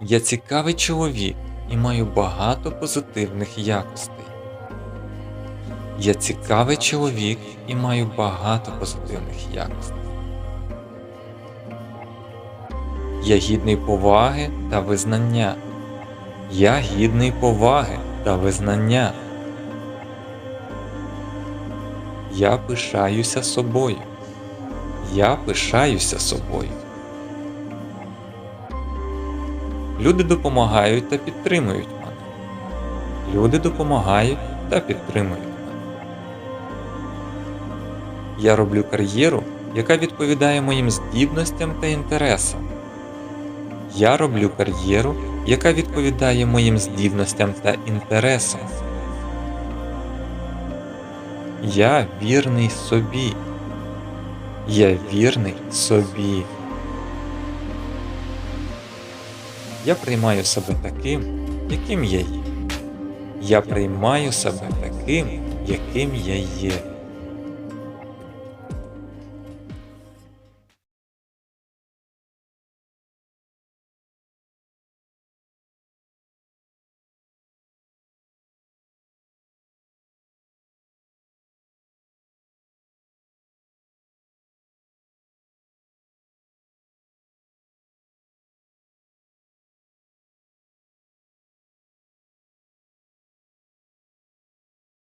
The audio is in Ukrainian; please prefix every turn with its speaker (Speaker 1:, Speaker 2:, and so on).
Speaker 1: Я цікавий чоловік і маю багато позитивних якостей. Я цікавий чоловік і маю багато позитивних якостей. Я гідний поваги та визнання. Я гідний поваги та визнання. Я пишаюся собою. Я пишаюся собою. Люди допомагають та підтримують мене. Люди допомагають та підтримують мене. Я роблю кар'єру, яка відповідає моїм здібностям та інтересам. Я роблю кар'єру, яка відповідає моїм здібностям та інтересам. Я вірний собі. Я вірний собі. Я приймаю себе таким, яким я є. Я приймаю себе таким, яким я є.